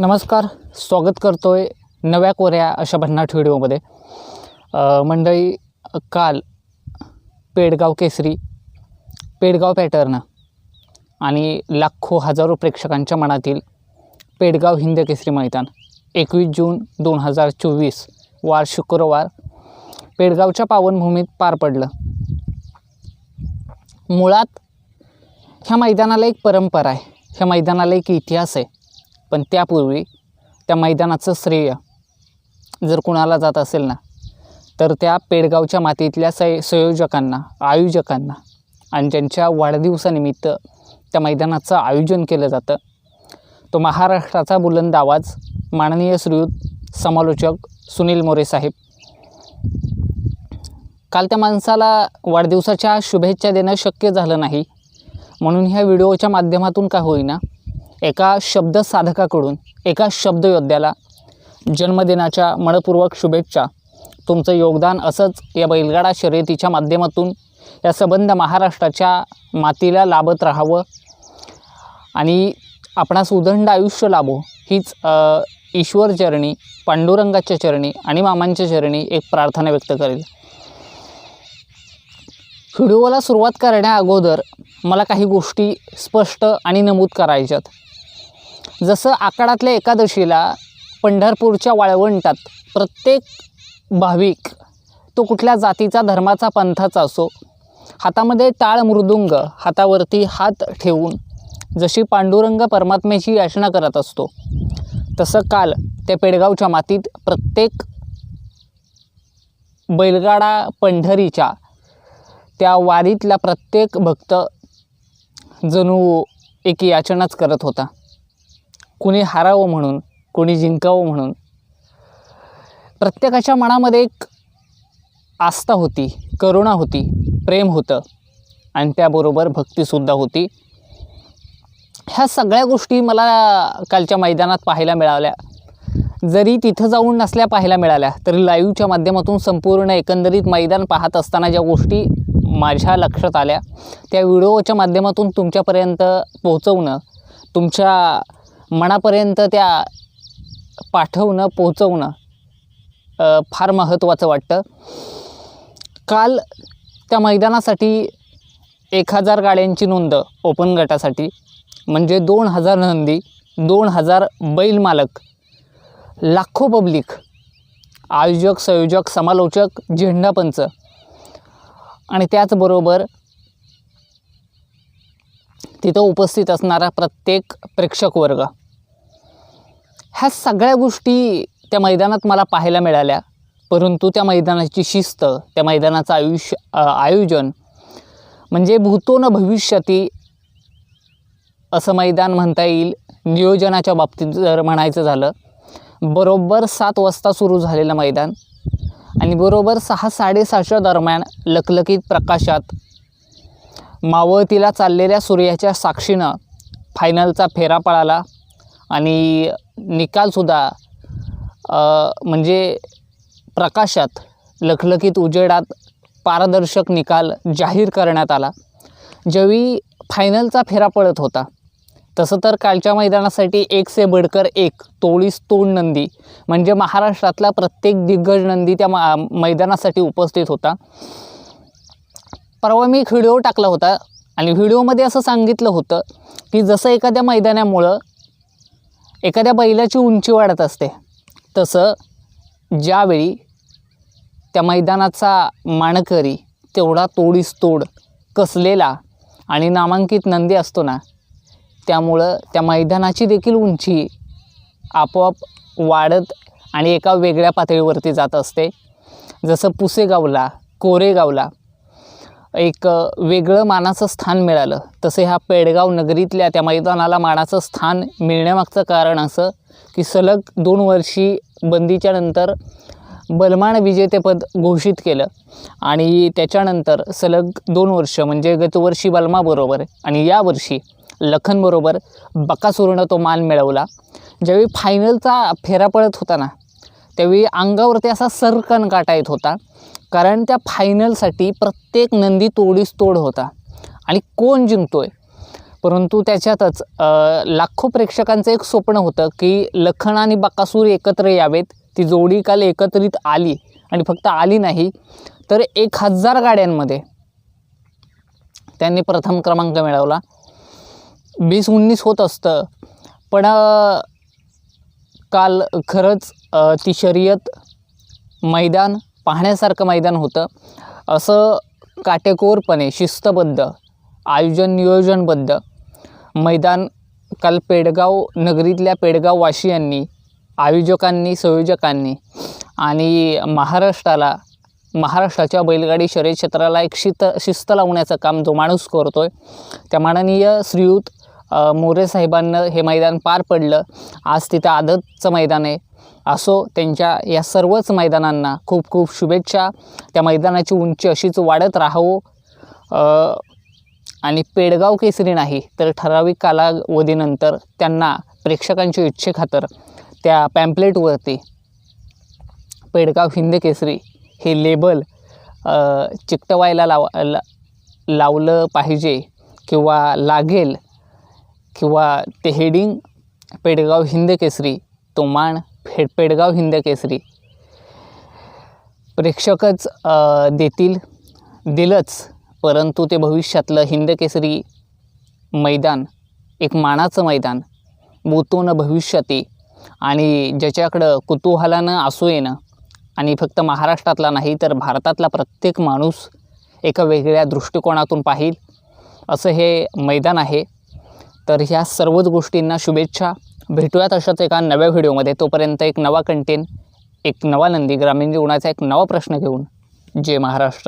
नमस्कार स्वागत करतो आहे नव्या कोऱ्या अशा भन्नाट व्हिडिओमध्ये. मंडळी काल पेडगाव केसरी पेडगाव पॅटर्न आणि लाखो हजारो प्रेक्षकांच्या मनातील पेडगाव हिंद केसरी मैदान एकवीस जून दोन हजार चोवीस वार शुक्रवार पेडगावच्या पावनभूमीत पार पडलं. मुळात ह्या मैदानाला एक परंपरा आहे. ह्या मैदानाला एक इतिहास आहे. पण त्यापूर्वी त्या मैदानाचं श्रेय जर कुणाला जात असेल ना तर त्या पेडगावच्या मातीतल्या सय संयोजकांना आयोजकांना आणि ज्यांच्या वाढदिवसानिमित्त त्या मैदानाचं आयोजन केलं जातं तो महाराष्ट्राचा बुलंद आवाज माननीय श्रीयुत समालोचक सुनील मोरे साहेब. काल त्या माणसाला वाढदिवसाच्या शुभेच्छा देणं शक्य झालं नाही म्हणून ह्या व्हिडिओच्या माध्यमातून का होईना एका शब्दसाधकाकडून एका शब्दयोद्ध्याला जन्मदिनाच्या मनपूर्वक शुभेच्छा. तुमचं योगदान असंच या बैलगाडा शर्यतीच्या माध्यमातून या संबंध महाराष्ट्राच्या मातीला लाभत राहावं आणि आपणास उदंड आयुष्य लाभो हीच ईश्वर चरणी पांडुरंगाच्या चरणी आणि मामांच्या चरणी एक प्रार्थना व्यक्त करेल. व्हिडिओला सुरुवात करण्या अगोदर मला काही गोष्टी स्पष्ट आणि नमूद करायच्यात. जसं आकाडातल्या एकादशीला पंढरपूरच्या वाळवंटात प्रत्येक भाविक तो कुठल्या जातीचा धर्माचा पंथाचा असो हातामध्ये टाळ मृदुंग हातावरती हात ठेवून जशी पांडुरंग परमात्म्याची याचना करत असतो तसं काल त्या पेडगावच्या मातीत प्रत्येक बैलगाडा पंढरीच्या त्या वारीतला प्रत्येक भक्त जणू एक याचनाच करत होता. कुणी हारावं म्हणून कोणी जिंकावं म्हणून. प्रत्येकाच्या मनामध्ये एक आस्था होती करुणा होती प्रेम होतं. आणि त्याबरोबर भक्तीसुद्धा होती. ह्या सगळ्या गोष्टी मला कालच्या मैदानात पाहायला मिळाल्या. जरी तिथं जाऊन नसल्या पाहायला मिळाल्या तरी लाईव्हच्या माध्यमातून संपूर्ण एकंदरीत मैदान पाहत असताना ज्या गोष्टी माझ्या लक्षात आल्या त्या व्हिडिओच्या माध्यमातून तुमच्यापर्यंत पोहोचवणं तुमच्या मनापर्यंत त्या पाठवणं पोहोचवणं फार महत्त्वाचं वाटतं. काल त्या मैदानासाठी एक हजार गाड्यांची नोंद ओपन गटासाठी म्हणजे दोन हजार नंदी दोन हजार बैल मालक लाखो पब्लिक आयोजक संयोजक समालोचक झेंडापंच आणि त्याचबरोबर तिथं उपस्थित असणारा प्रत्येक प्रेक्षक वर्ग ह्या सगळ्या गोष्टी त्या मैदानात मला पाहायला मिळाल्या. परंतु त्या मैदानाची शिस्त त्या मैदानाचं आयुष्य आयोजन म्हणजे भूतो न भविष्याती असं मैदान म्हणता येईल. नियोजनाच्या बाबतीत जर म्हणायचं झालं बरोबर सात वाजता सुरू झालेलं मैदान आणि बरोबर सहा साडेसहाच्या दरम्यान लकलकीत प्रकाशात मावळतीला चाललेल्या सूर्याच्या साक्षीनं फायनलचा फेरा पळाला आणि निकालसुद्धा म्हणजे प्रकाशात लखलखीत उजेडात पारदर्शक निकाल जाहीर करण्यात आला. ज्यावेळी फायनलचा फेरा पळत होता तसं तर कालच्या मैदानासाठी एक से बडकर एक तोळीस तोड नंदी म्हणजे महाराष्ट्रातला प्रत्येक दिग्गज नंदी त्या मा मैदानासाठी उपस्थित होता. परवा मी एक व्हिडिओ टाकला होता आणि व्हिडिओमध्ये असं सांगितलं होतं की जसं एखाद्या मैदानामुळं एखाद्या बैलाची उंची वाढत असते. तसं ज्यावेळी त्या मैदानाचा मानकरी तेवढा तोडीस तोड कसलेला आणि नामांकित नंदी असतो ना त्यामुळं त्या मैदानाची देखील उंची आपोआप वाढत आणि एका वेगळ्या पातळीवरती जात असते. जसं पुसेगावला कोरेगावला एक वेगळं मानाचं स्थान मिळालं. तसे ह्या पेडगाव नगरीतल्या त्या मैदानाला मानाचं स्थान मिळण्यामागचं कारण असं की सलग दोन वर्षी बंदीच्या नंतर बलमान विजेतेपद घोषित केलं आणि त्याच्यानंतर सलग दोन वर्ष म्हणजे गतवर्षी बलमाबरोबर आणि यावर्षी लखनबरोबर बकासुरनं तो मान मिळवला. ज्यावेळी फायनलचा फेरा पळत होता ना त्यावेळी अंगावरती असा सरकन काटा येत होता. कारण त्या फायनलसाठी प्रत्येक नंदी तोडीस तोड होता. आणि कोण जिंकतो आहे परंतु त्याच्यातच लाखो प्रेक्षकांचं एक स्वप्न होतं की लखन आणि बकासूर एकत्र यावेत. ती जोडी काल एकत्रित आली आणि फक्त आली नाही तर एक हजार गाड्यांमध्ये त्यांनी प्रथम क्रमांक मिळवला. वीस उन्नीस होत असतं पण काल खरंच ती शर्यत मैदान पाहण्यासारखं मैदान होतं. असं काटेकोरपणे शिस्तबद्ध आयोजन नियोजनबद्ध मैदान काल पेडगाव नगरीतल्या पेडगाव वाशियांनी आयोजकांनी संयोजकांनी आणि महाराष्ट्राला महाराष्ट्राच्या बैलगाडी शर्यत क्षेत्राला एक शित शिस्त लावण्याचं काम जो माणूस करतो आहे त्या माननीय श्रीयुत मोरे साहेबांना हे मैदान पार पडलं. आज तिथं आदतचं मैदान आहे. असो त्यांच्या या सर्वच मैदानांना खूप खूप शुभेच्छा. त्या मैदानाची उंची अशीच वाढत राहावो. आणि पेडगाव केसरी नाही तर ठराविक कालावधीनंतर त्यांना प्रेक्षकांच्या इच्छेखातर त्या पॅम्पलेटवरती पेडगाव हिंद केसरी हे लेबल चिकटवायला लाव ला लावलं पाहिजे किंवा लागेल किंवा ते हेडिंग पेडगाव हिंद केसरी तो मान फे पेडगाव हिंद केसरी प्रेक्षकच देतील दिलंच परंतु ते भविष्यातलं हिंद केसरी मैदान एक मानाचं मैदान बोतून भविष्याती आणि ज्याच्याकडं कुतूहलानं असू येणं आणि फक्त महाराष्ट्रातला नाही तर भारतातला प्रत्येक माणूस एका वेगळ्या दृष्टिकोनातून पाहिल असं हे मैदान आहे. तर ह्या सर्वच गोष्टींना शुभेच्छा. भेटूयात अशाच एका नव्या व्हिडिओमध्ये. तोपर्यंत एक नवा कंटेन एक नवा नंदी ग्रामीण जीवनाचा एक नवा प्रश्न घेऊन. जय महाराष्ट्र.